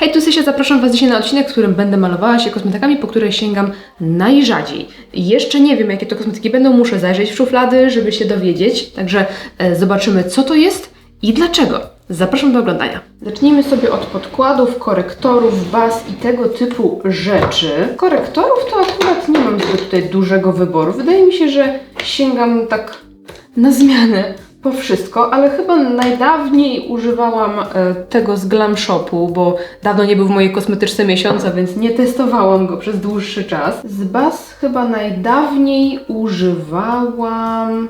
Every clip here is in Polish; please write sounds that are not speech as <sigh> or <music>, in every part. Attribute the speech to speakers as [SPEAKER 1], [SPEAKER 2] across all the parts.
[SPEAKER 1] Hej, tu Sysia, zapraszam Was dzisiaj na odcinek, w którym będę malowała się kosmetykami, po które sięgam najrzadziej. Jeszcze nie wiem, jakie to kosmetyki będą, muszę zajrzeć w szuflady, żeby się dowiedzieć, także e, zobaczymy, co to jest i dlaczego. Zapraszam do oglądania. Zacznijmy sobie od podkładów, korektorów, baz i tego typu rzeczy. Korektorów to akurat nie mam zbyt tutaj dużego wyboru. Wydaje mi się, że sięgam tak na zmianę po wszystko, ale chyba najdawniej używałam e, tego z Glam Shopu, bo dawno nie był w mojej kosmetyczce miesiąca, więc nie testowałam go przez dłuższy czas. Z baz chyba najdawniej używałam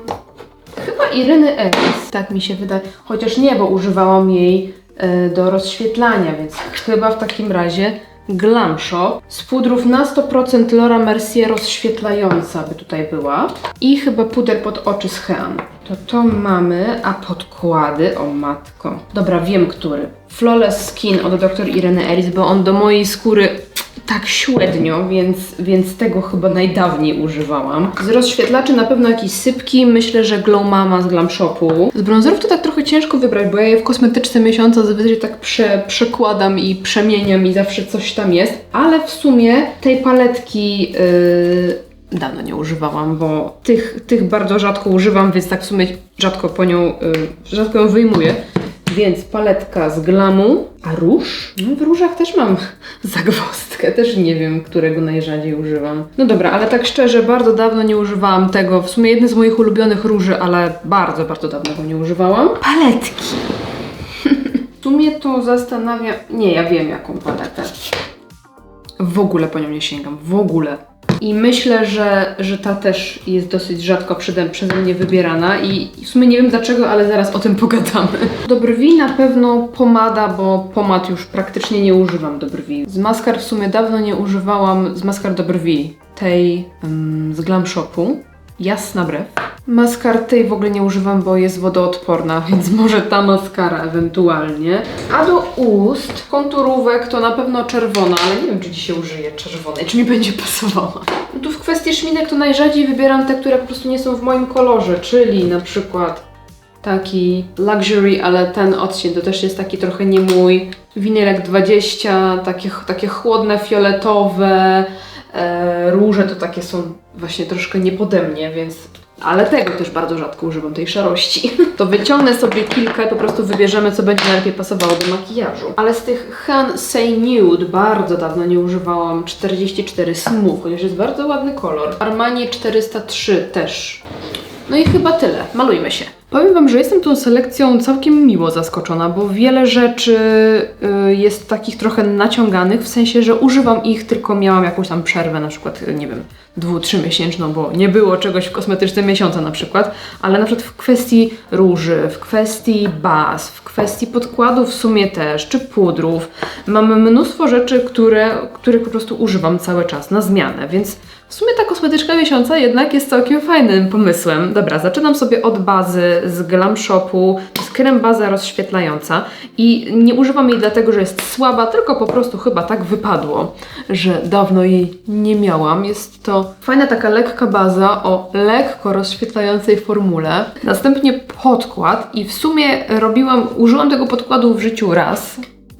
[SPEAKER 1] chyba Iryny Elis, tak mi się wydaje, chociaż nie, bo używałam jej e, do rozświetlania, więc chyba w takim razie Glam Shop. Z pudrów na 100% Laura Mercier rozświetlająca by tutaj była. I chyba puder pod oczy z Hean. To to mamy, a podkłady, o matko. Dobra, wiem który. Flawless Skin od dr Ireny Elis, bo on do mojej skóry tak średnio, więc, więc tego chyba najdawniej używałam. Z rozświetlaczy na pewno jakieś sypki, myślę, że Glow Mama z Glam Shopu. Z bronzerów to tak trochę ciężko wybrać, bo ja je w kosmetyczce miesiąca zazwyczaj tak prze, przekładam i przemieniam i zawsze coś tam jest, ale w sumie tej paletki... Yy, dawno nie używałam, bo tych, tych bardzo rzadko używam, więc tak w sumie rzadko po nią, yy, rzadko ją wyjmuję. Więc paletka z glamu, a róż? No w różach też mam <laughs> zagwozdkę, też nie wiem, którego najrzadziej używam. No dobra, ale tak szczerze, bardzo dawno nie używałam tego. W sumie jedne z moich ulubionych róży, ale bardzo, bardzo dawno go nie używałam. Paletki. <laughs> w sumie to zastanawia... Nie, ja wiem jaką paletę. W ogóle po nią nie sięgam, w ogóle. I myślę, że, że ta też jest dosyć rzadko przede, przeze mnie wybierana i w sumie nie wiem dlaczego, ale zaraz o tym pogadamy. Do brwi na pewno pomada, bo pomad już praktycznie nie używam do brwi. Z maskar w sumie dawno nie używałam, z maskar do brwi, tej um, z Glam Shopu. Jasna brew. Maskar tej w ogóle nie używam, bo jest wodoodporna, <laughs> więc może ta maskara ewentualnie. A do ust konturówek to na pewno czerwona, ale nie wiem, czy dzisiaj użyję czerwonej, czy mi będzie pasowała. No tu w kwestii szminek to najrzadziej wybieram te, które po prostu nie są w moim kolorze, czyli na przykład taki luxury, ale ten odcień to też jest taki trochę nie mój. Winylek 20, takie, takie chłodne, fioletowe, e, róże to takie są właśnie troszkę nie pode mnie, więc ale tego też bardzo rzadko używam, tej szarości. <laughs> To wyciągnę sobie kilka i po prostu wybierzemy, co będzie najlepiej pasowało do makijażu. Ale z tych Han Say Nude bardzo dawno nie używałam 44 Smooth, chociaż jest bardzo ładny kolor. Armani 403 też. No i chyba tyle. Malujmy się. Powiem Wam, że jestem tą selekcją całkiem miło zaskoczona, bo wiele rzeczy y, jest takich trochę naciąganych, w sensie, że używam ich, tylko miałam jakąś tam przerwę, na przykład, y, nie wiem, dwu, trzymiesięczną, bo nie było czegoś w kosmetyczce miesiąca na przykład, ale na przykład w kwestii róży, w kwestii baz, w kwestii podkładów w sumie też, czy pudrów, mam mnóstwo rzeczy, które, których po prostu używam cały czas na zmianę, więc w sumie ta kosmetyczka miesiąca jednak jest całkiem fajnym pomysłem. Dobra, zaczynam sobie od bazy z Glam Shopu. To jest krem baza rozświetlająca i nie używam jej dlatego, że jest słaba, tylko po prostu chyba tak wypadło, że dawno jej nie miałam. Jest to fajna taka lekka baza o lekko rozświetlającej formule. Następnie podkład i w sumie robiłam, użyłam tego podkładu w życiu raz,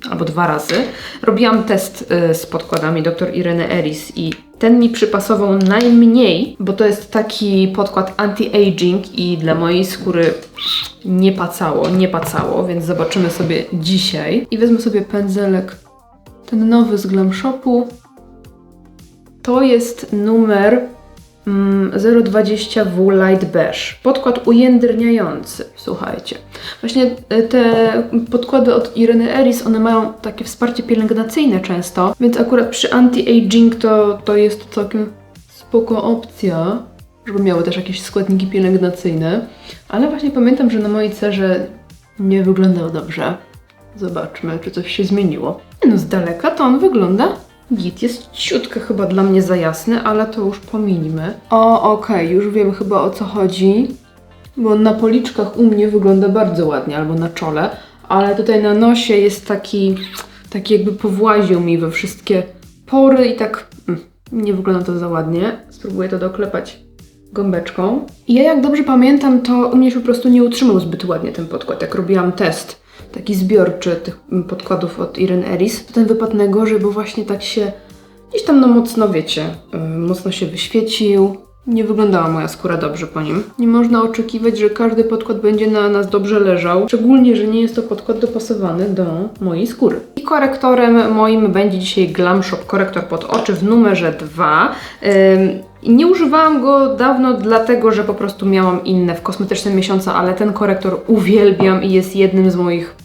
[SPEAKER 1] albo dwa razy. Robiłam test y, z podkładami dr Ireny Eris i ten mi przypasował najmniej, bo to jest taki podkład anti-aging i dla mojej skóry nie pacało, nie pacało, więc zobaczymy sobie dzisiaj. I wezmę sobie pędzelek, ten nowy z Glam Shopu. To jest numer 020W Light Beige. Podkład ujędrniający, słuchajcie. Właśnie e, te podkłady od Ireny Eris, one mają takie wsparcie pielęgnacyjne często, więc akurat przy anti-aging to, to jest całkiem spoko opcja, żeby miały też jakieś składniki pielęgnacyjne. Ale właśnie pamiętam, że na mojej cerze nie wyglądał dobrze. Zobaczmy, czy coś się zmieniło. No z daleka to on wygląda Git jest ciutkę chyba dla mnie za jasny, ale to już pominimy. O, okej, okay, już wiem chyba o co chodzi. Bo na policzkach u mnie wygląda bardzo ładnie, albo na czole, ale tutaj na nosie jest taki, taki jakby powłaził mi we wszystkie pory i tak mm, nie wygląda to za ładnie. Spróbuję to doklepać gąbeczką. I ja jak dobrze pamiętam, to u mnie się po prostu nie utrzymał zbyt ładnie ten podkład, jak robiłam test taki zbiorczy tych podkładów od Irene Ellis, ten wypadł najgorzej, bo właśnie tak się gdzieś tam no mocno, wiecie, yy, mocno się wyświecił. Nie wyglądała moja skóra dobrze po nim. Nie można oczekiwać, że każdy podkład będzie na nas dobrze leżał, szczególnie, że nie jest to podkład dopasowany do mojej skóry. I korektorem moim będzie dzisiaj Glam Shop korektor pod oczy w numerze 2. Ym, nie używałam go dawno, dlatego że po prostu miałam inne w kosmetycznym miesiącu, ale ten korektor uwielbiam i jest jednym z moich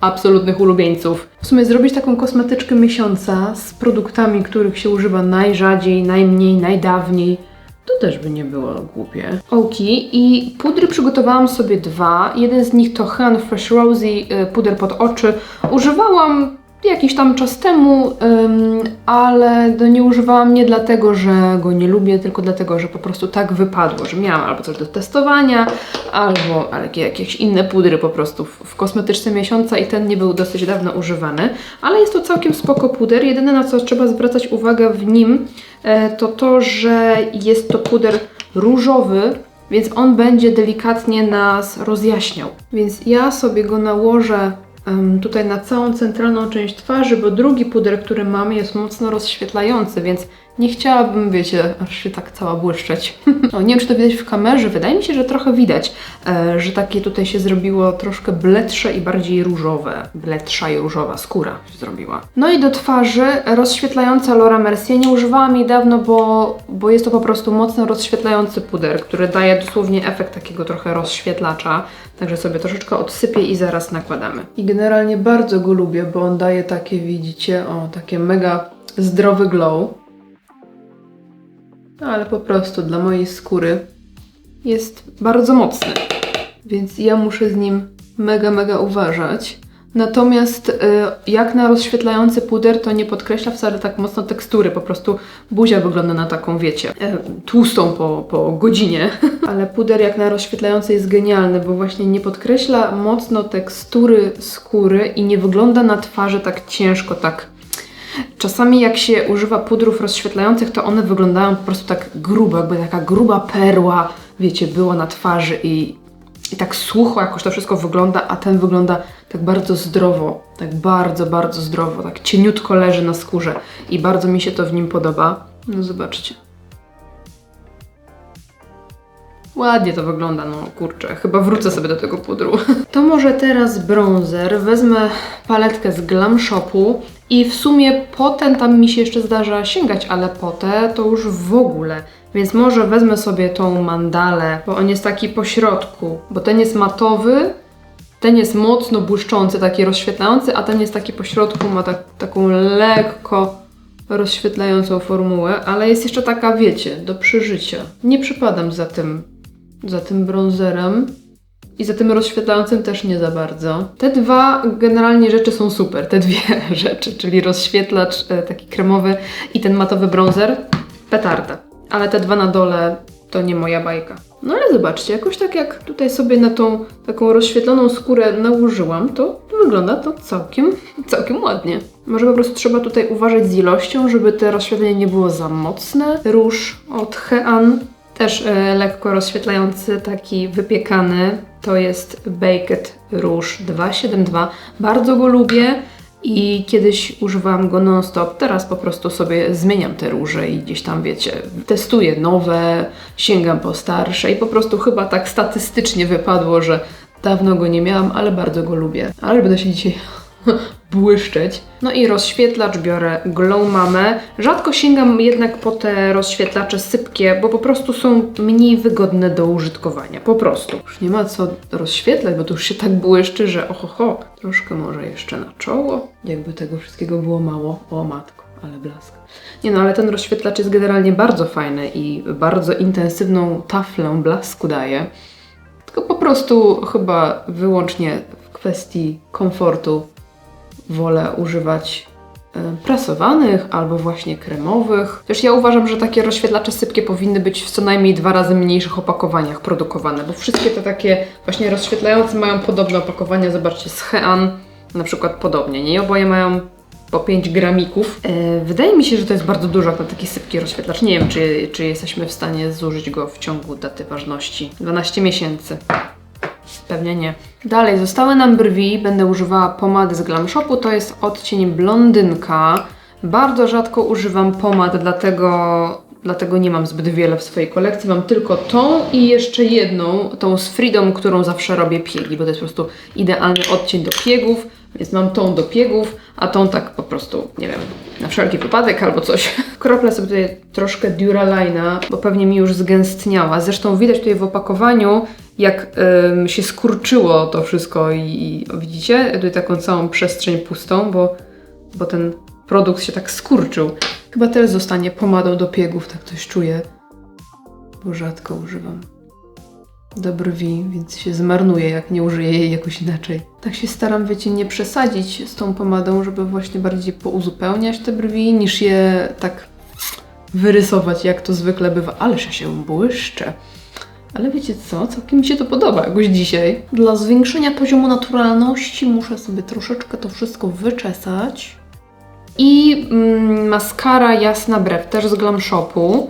[SPEAKER 1] absolutnych ulubieńców. W sumie zrobić taką kosmetyczkę miesiąca z produktami, których się używa najrzadziej, najmniej, najdawniej. To też by nie było głupie. Oki i pudry przygotowałam sobie dwa. Jeden z nich to Han Fresh Rosy y, puder pod oczy. Używałam jakiś tam czas temu, ale no nie używałam nie dlatego, że go nie lubię, tylko dlatego, że po prostu tak wypadło, że miałam albo coś do testowania, albo jakieś inne pudry po prostu w, kosmetyczce miesiąca i ten nie był dosyć dawno używany, ale jest to całkiem spoko puder. Jedyne na co trzeba zwracać uwagę w nim e, to to, że jest to puder różowy, więc on będzie delikatnie nas rozjaśniał. Więc ja sobie go nałożę tutaj na całą centralną część twarzy, bo drugi puder, który mamy jest mocno rozświetlający, więc nie chciałabym, wiecie, aż się tak cała błyszczeć. <laughs> no, nie wiem, czy to widać w kamerze, wydaje mi się, że trochę widać, e, że takie tutaj się zrobiło troszkę bledsze i bardziej różowe. Bledsza i różowa skóra się zrobiła. No i do twarzy rozświetlająca Laura Mercier. Nie używałam jej dawno, bo, bo jest to po prostu mocno rozświetlający puder, który daje dosłownie efekt takiego trochę rozświetlacza. Także sobie troszeczkę odsypię i zaraz nakładamy. I generalnie bardzo go lubię, bo on daje takie, widzicie, o, takie mega zdrowy glow. No, ale po prostu dla mojej skóry jest bardzo mocny. Więc ja muszę z nim mega, mega uważać. Natomiast y, jak na rozświetlający puder, to nie podkreśla wcale tak mocno tekstury. Po prostu buzia wygląda na taką, wiecie, e, tłustą po, po godzinie. <laughs> Ale puder jak na rozświetlający jest genialny, bo właśnie nie podkreśla mocno tekstury skóry i nie wygląda na twarzy tak ciężko, tak Czasami jak się używa pudrów rozświetlających, to one wyglądają po prostu tak grubo, jakby taka gruba perła, wiecie, była na twarzy i, i tak sucho jakoś to wszystko wygląda, a ten wygląda tak bardzo zdrowo, tak bardzo, bardzo zdrowo, tak cieniutko leży na skórze i bardzo mi się to w nim podoba. No zobaczcie. Ładnie to wygląda, no kurczę, chyba wrócę sobie do tego pudru. <laughs> To może teraz bronzer. Wezmę paletkę z Glam Shopu i w sumie potem tam mi się jeszcze zdarza sięgać, ale potem to już w ogóle. Więc może wezmę sobie tą mandalę, bo on jest taki po środku, bo ten jest matowy, ten jest mocno błyszczący, taki rozświetlający, a ten jest taki po środku, ma tak, taką lekko rozświetlającą formułę, ale jest jeszcze taka, wiecie, do przeżycia. Nie przypadam za tym, za tym bronzerem. I za tym rozświetlającym też nie za bardzo. Te dwa generalnie rzeczy są super, te dwie <laughs> rzeczy, czyli rozświetlacz e, taki kremowy i ten matowy bronzer, petarda. Ale te dwa na dole to nie moja bajka. No ale zobaczcie, jakoś tak jak tutaj sobie na tą taką rozświetloną skórę nałożyłam, to wygląda to całkiem, <laughs> całkiem ładnie. Może po prostu trzeba tutaj uważać z ilością, żeby te rozświetlenie nie było za mocne. Róż od Hean, też e, lekko rozświetlający, taki wypiekany. To jest Baked Rouge 272. Bardzo go lubię i kiedyś używałam go non-stop. Teraz po prostu sobie zmieniam te róże i gdzieś tam, wiecie, testuję nowe, sięgam po starsze i po prostu chyba tak statystycznie wypadło, że dawno go nie miałam, ale bardzo go lubię. Ale będę się dzisiaj błyszczeć. No i rozświetlacz biorę Glow Mamę. Rzadko sięgam jednak po te rozświetlacze sypkie, bo po prostu są mniej wygodne do użytkowania. Po prostu. Już nie ma co rozświetlać, bo to już się tak błyszczy, że ohoho. Troszkę może jeszcze na czoło. Jakby tego wszystkiego było mało. O matko, ale blask. Nie no, ale ten rozświetlacz jest generalnie bardzo fajny i bardzo intensywną taflę blasku daje. Tylko po prostu chyba wyłącznie w kwestii komfortu wolę używać e, prasowanych albo właśnie kremowych. Też ja uważam, że takie rozświetlacze sypkie powinny być w co najmniej dwa razy mniejszych opakowaniach produkowane, bo wszystkie te takie właśnie rozświetlające mają podobne opakowania. Zobaczcie, z Hean na przykład podobnie, nie? Oboje mają po 5 gramików. E, wydaje mi się, że to jest bardzo dużo na taki sypki rozświetlacz. Nie wiem, czy, czy jesteśmy w stanie zużyć go w ciągu daty ważności. 12 miesięcy. Pewnie nie. Dalej, zostały nam brwi. Będę używała pomady z Glam Shopu. To jest odcień blondynka. Bardzo rzadko używam pomad, dlatego, dlatego nie mam zbyt wiele w swojej kolekcji. Mam tylko tą i jeszcze jedną, tą z Freedom, którą zawsze robię piegi, bo to jest po prostu idealny odcień do piegów. Więc mam tą do piegów, a tą tak po prostu, nie wiem, na wszelki wypadek albo coś. Kroplę sobie tutaj troszkę Duralina, bo pewnie mi już zgęstniała. Zresztą widać tutaj w opakowaniu, jak ym, się skurczyło to wszystko i, i widzicie? Tutaj taką całą przestrzeń pustą, bo, bo ten produkt się tak skurczył. Chyba teraz zostanie pomadą do piegów, tak coś czuję, bo rzadko używam do brwi, więc się zmarnuje, jak nie użyję jej jakoś inaczej. Tak się staram, wiecie, nie przesadzić z tą pomadą, żeby właśnie bardziej pouzupełniać te brwi, niż je tak wyrysować, jak to zwykle bywa. Ależ ja się błyszczę. Ale wiecie co? Całkiem mi się to podoba jakoś dzisiaj. Dla zwiększenia poziomu naturalności muszę sobie troszeczkę to wszystko wyczesać. I mm, maskara Jasna Brew, też z Glam Shopu.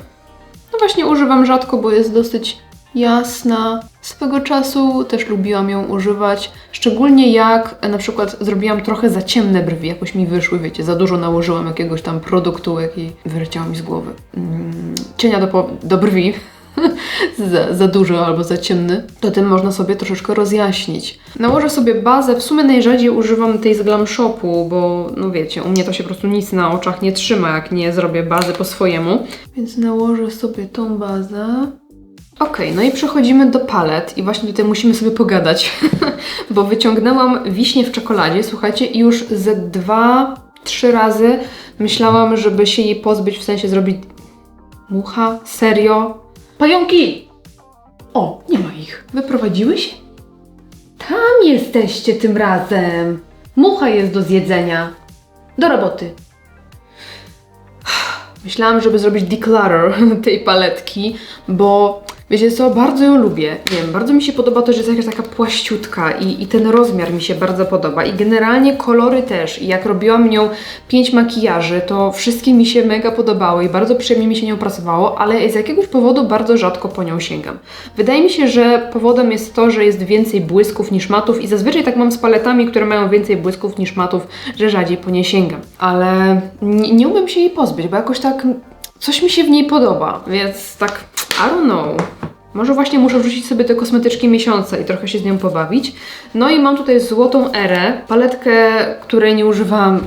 [SPEAKER 1] No właśnie używam rzadko, bo jest dosyć jasna. Swego czasu też lubiłam ją używać, szczególnie jak e, na przykład zrobiłam trochę za ciemne brwi, jakoś mi wyszły, wiecie, za dużo nałożyłam jakiegoś tam produktu, jaki wyleciał mi z głowy. Mm, cienia do, do brwi, <laughs> za, za dużo albo za ciemny, to tym można sobie troszeczkę rozjaśnić. Nałożę sobie bazę, w sumie najrzadziej używam tej z Glam Shopu, bo no wiecie, u mnie to się po prostu nic na oczach nie trzyma, jak nie zrobię bazy po swojemu. Więc nałożę sobie tą bazę. Okej, no i przechodzimy do palet i właśnie tutaj musimy sobie pogadać, <laughs> bo wyciągnęłam wiśnie w czekoladzie, słuchajcie, i już ze dwa, trzy razy myślałam, żeby się jej pozbyć, w sensie zrobić mucha, serio. Pająki! O, nie ma ich. Wyprowadziły się? Tam jesteście tym razem. Mucha jest do zjedzenia. Do roboty. <sighs> Myślałam, żeby zrobić declutter <laughs> tej paletki, bo wiecie co, bardzo ją lubię. Wiem, bardzo mi się podoba to, że jest jakaś taka płaściutka i, i ten rozmiar mi się bardzo podoba. I generalnie kolory też. I jak robiłam nią pięć makijaży, to wszystkie mi się mega podobały i bardzo przyjemnie mi się nią pracowało, ale z jakiegoś powodu bardzo rzadko po nią sięgam. Wydaje mi się, że powodem jest to, że jest więcej błysków niż matów i zazwyczaj tak mam z paletami, które mają więcej błysków niż matów, że rzadziej po nie sięgam. Ale nie, nie umiem się jej pozbyć, bo jakoś tak coś mi się w niej podoba, więc tak I don't know. Może właśnie muszę wrzucić sobie te kosmetyczki miesiąca i trochę się z nią pobawić. No i mam tutaj złotą erę, paletkę, której nie używałam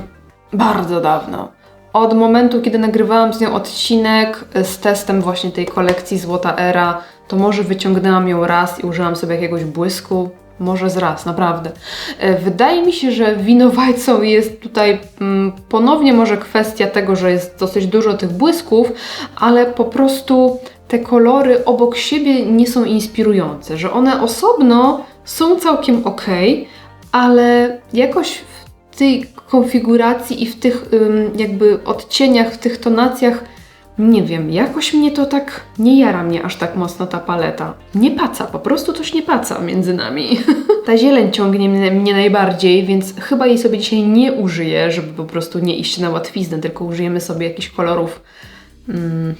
[SPEAKER 1] bardzo dawno. Od momentu, kiedy nagrywałam z nią odcinek z testem właśnie tej kolekcji Złota Era, to może wyciągnęłam ją raz i użyłam sobie jakiegoś błysku. Może z raz, naprawdę. E, Wydaje mi się, że winowajcą jest tutaj mm, ponownie może kwestia tego, że jest dosyć dużo tych błysków, ale po prostu te kolory obok siebie nie są inspirujące, że one osobno są całkiem ok, ale jakoś w tej konfiguracji i w tych jakby odcieniach, w tych tonacjach, nie wiem, jakoś mnie to tak nie jara mnie aż tak mocno ta paleta. Nie paca, po prostu coś nie paca między nami. <laughs> ta zieleń ciągnie mnie, mnie najbardziej, więc chyba jej sobie dzisiaj nie użyję, żeby po prostu nie iść na łatwiznę, tylko użyjemy sobie jakichś kolorów mm,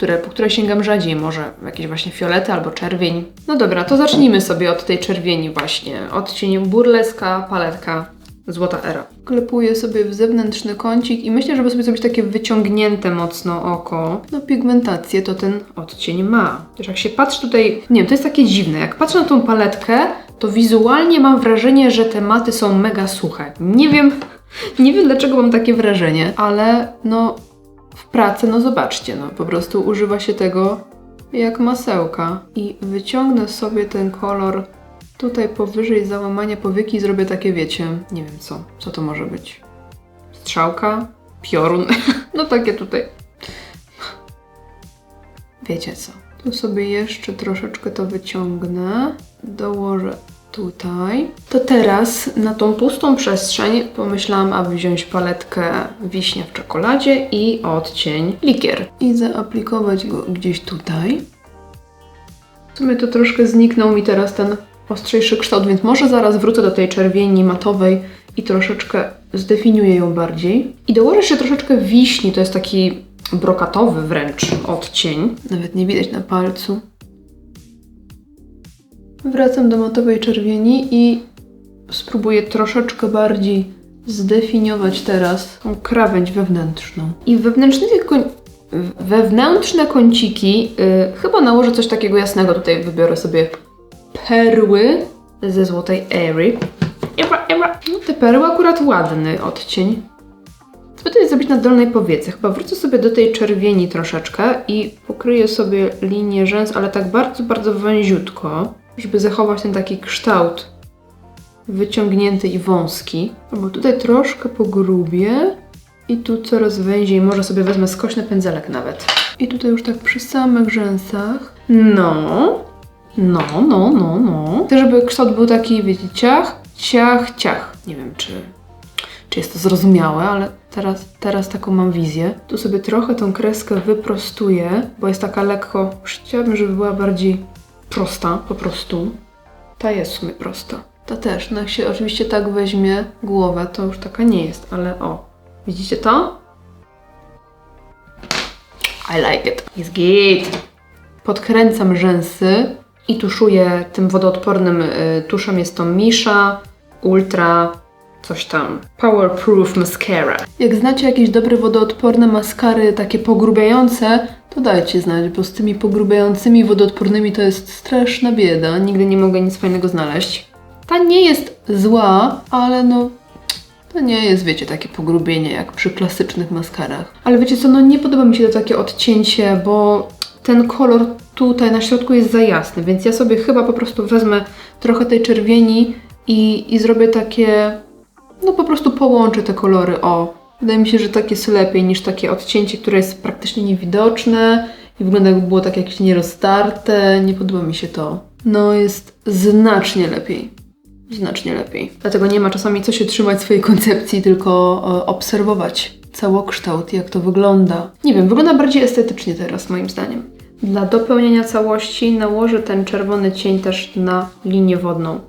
[SPEAKER 1] które, po które sięgam rzadziej, może jakieś właśnie fiolety albo czerwień. No dobra, to zacznijmy sobie od tej czerwieni właśnie. Odcień burleska, paletka, złota era. Klepuję sobie w zewnętrzny kącik i myślę, żeby sobie zrobić takie wyciągnięte mocno oko. No pigmentację to ten odcień ma. Też jak się patrzy tutaj, nie wiem, to jest takie dziwne. Jak patrzę na tą paletkę, to wizualnie mam wrażenie, że te maty są mega suche. Nie wiem, <laughs> nie wiem dlaczego mam takie wrażenie, ale no w pracy, no zobaczcie, no po prostu używa się tego jak masełka. I wyciągnę sobie ten kolor tutaj powyżej załamania powieki i zrobię takie, wiecie, nie wiem co, co to może być. Strzałka? Piorun? <laughs> no takie tutaj. Wiecie co. Tu sobie jeszcze troszeczkę to wyciągnę. Dołożę tutaj. To teraz na tą pustą przestrzeń pomyślałam, aby wziąć paletkę wiśnia w czekoladzie i odcień likier. I zaaplikować go gdzieś tutaj. W sumie to troszkę zniknął mi teraz ten ostrzejszy kształt, więc może zaraz wrócę do tej czerwieni matowej i troszeczkę zdefiniuję ją bardziej. I dołożę jeszcze troszeczkę wiśni, to jest taki brokatowy wręcz odcień. Nawet nie widać na palcu. Wracam do matowej czerwieni i spróbuję troszeczkę bardziej zdefiniować teraz tą krawędź wewnętrzną. I wewnętrzne, koń... wewnętrzne kąciki, y, chyba nałożę coś takiego jasnego. Tutaj wybiorę sobie perły ze złotej Airy. No, te perły akurat ładny odcień. Co tutaj zrobić na dolnej powiece? Chyba wrócę sobie do tej czerwieni troszeczkę i pokryję sobie linię rzęs, ale tak bardzo, bardzo węziutko, żeby zachować ten taki kształt wyciągnięty i wąski. Albo tutaj troszkę pogrubię i tu coraz węziej. Może sobie wezmę skośny pędzelek nawet. I tutaj już tak przy samych rzęsach. No, no, no, no, no. Chcę, żeby kształt był taki, wiecie, ciach, ciach, ciach. Nie wiem, czy, czy jest to zrozumiałe, ale teraz, teraz taką mam wizję. Tu sobie trochę tą kreskę wyprostuję, bo jest taka lekko... Chciałabym, żeby była bardziej prosta, po prostu. Ta jest w sumie prosta. Ta też, no jak się oczywiście tak weźmie głowę, to już taka nie jest, ale o. Widzicie to? I like it. Jest git. Podkręcam rzęsy i tuszuję tym wodoodpornym y, tuszem. Jest to Misha Ultra coś tam. Powerproof Mascara. Jak znacie jakieś dobre wodoodporne maskary, takie pogrubiające, to dajcie znać, bo z tymi pogrubiającymi wodoodpornymi to jest straszna bieda. Nigdy nie mogę nic fajnego znaleźć. Ta nie jest zła, ale no to nie jest, wiecie, takie pogrubienie jak przy klasycznych maskarach. Ale wiecie co, no nie podoba mi się to takie odcięcie, bo ten kolor tutaj na środku jest za jasny, więc ja sobie chyba po prostu wezmę trochę tej czerwieni i, i zrobię takie, no po prostu połączę te kolory, o. Wydaje mi się, że tak jest lepiej niż takie odcięcie, które jest praktycznie niewidoczne i wygląda jakby było tak jakieś nieroztarte. Nie podoba mi się to. No jest znacznie lepiej. Znacznie lepiej. Dlatego nie ma czasami co się trzymać swojej koncepcji, tylko e, obserwować całokształt, jak to wygląda. Nie wiem, wygląda bardziej estetycznie teraz, moim zdaniem. Dla dopełnienia całości nałożę ten czerwony cień też na linię wodną.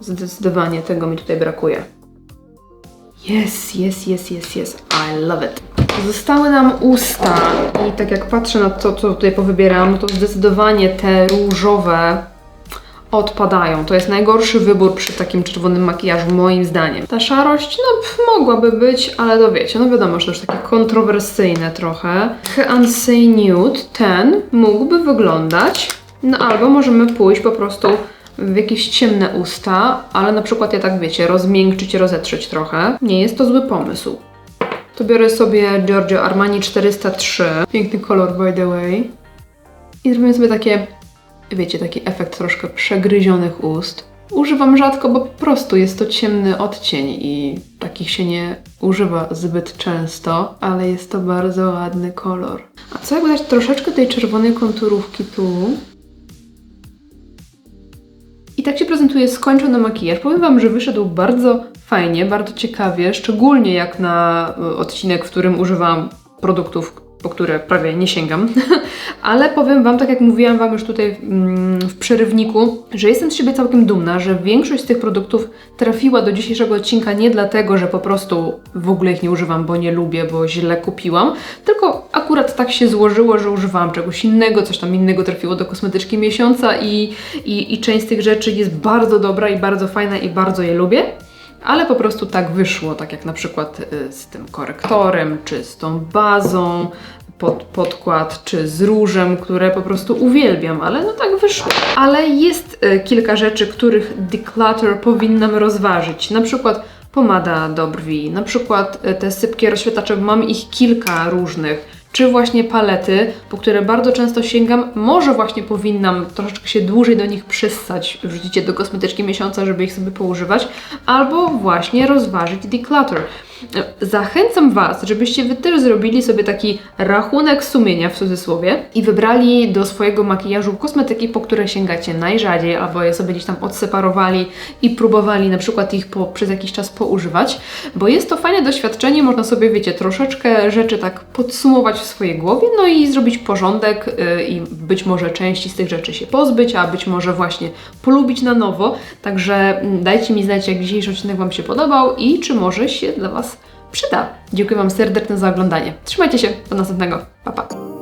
[SPEAKER 1] Zdecydowanie tego mi tutaj brakuje. Yes, yes, yes, yes, yes. I love it. Zostały nam usta i tak jak patrzę na to, co tutaj powybieram, to zdecydowanie te różowe odpadają. To jest najgorszy wybór przy takim czerwonym makijażu, moim zdaniem. Ta szarość, no pff, mogłaby być, ale to wiecie, no wiadomo, że to już takie kontrowersyjne trochę. Heansay Nude, ten mógłby wyglądać, no albo możemy pójść po prostu w jakieś ciemne usta, ale na przykład ja tak wiecie, rozmiękczyć, rozetrzeć trochę. Nie jest to zły pomysł. To biorę sobie Giorgio Armani 403. Piękny kolor, by the way. I zrobimy sobie takie wiecie, taki efekt troszkę przegryzionych ust. Używam rzadko, bo po prostu jest to ciemny odcień i takich się nie używa zbyt często, ale jest to bardzo ładny kolor. A co jakby dać troszeczkę tej czerwonej konturówki tu? I tak się prezentuje skończony makijaż. Powiem Wam, że wyszedł bardzo fajnie, bardzo ciekawie, szczególnie jak na y, odcinek, w którym używałam produktów, po które prawie nie sięgam. <laughs> Ale powiem Wam, tak jak mówiłam Wam już tutaj mm, w przerywniku, że jestem z siebie całkiem dumna, że większość z tych produktów trafiła do dzisiejszego odcinka nie dlatego, że po prostu w ogóle ich nie używam, bo nie lubię, bo źle kupiłam, tylko akurat tak się złożyło, że używałam czegoś innego, coś tam innego trafiło do kosmetyczki miesiąca i, i, i część z tych rzeczy jest bardzo dobra i bardzo fajna i bardzo je lubię ale po prostu tak wyszło, tak jak na przykład y, z tym korektorem, czy z tą bazą, pod, podkład, czy z różem, które po prostu uwielbiam, ale no tak wyszło. Ale jest y, kilka rzeczy, których declutter powinnam rozważyć, na przykład pomada do brwi, na przykład y, te sypkie rozświetlacze, mam ich kilka różnych, czy właśnie palety, po które bardzo często sięgam. Może właśnie powinnam troszeczkę się dłużej do nich przystać, wrzucić do kosmetyczki miesiąca, żeby ich sobie poużywać, albo właśnie rozważyć declutter. Zachęcam Was, żebyście Wy też zrobili sobie taki rachunek sumienia w cudzysłowie i wybrali do swojego makijażu kosmetyki, po które sięgacie najrzadziej, albo je sobie gdzieś tam odseparowali i próbowali na przykład ich po, przez jakiś czas poużywać, bo jest to fajne doświadczenie, można sobie, wiecie, troszeczkę rzeczy tak podsumować w swojej głowie, no i zrobić porządek yy, i być może części z tych rzeczy się pozbyć, a być może właśnie polubić na nowo. Także mm, dajcie mi znać, jak dzisiejszy odcinek Wam się podobał i czy może się dla Was przyda. Dziękuję Wam serdecznie za oglądanie. Trzymajcie się, do następnego. Pa, pa.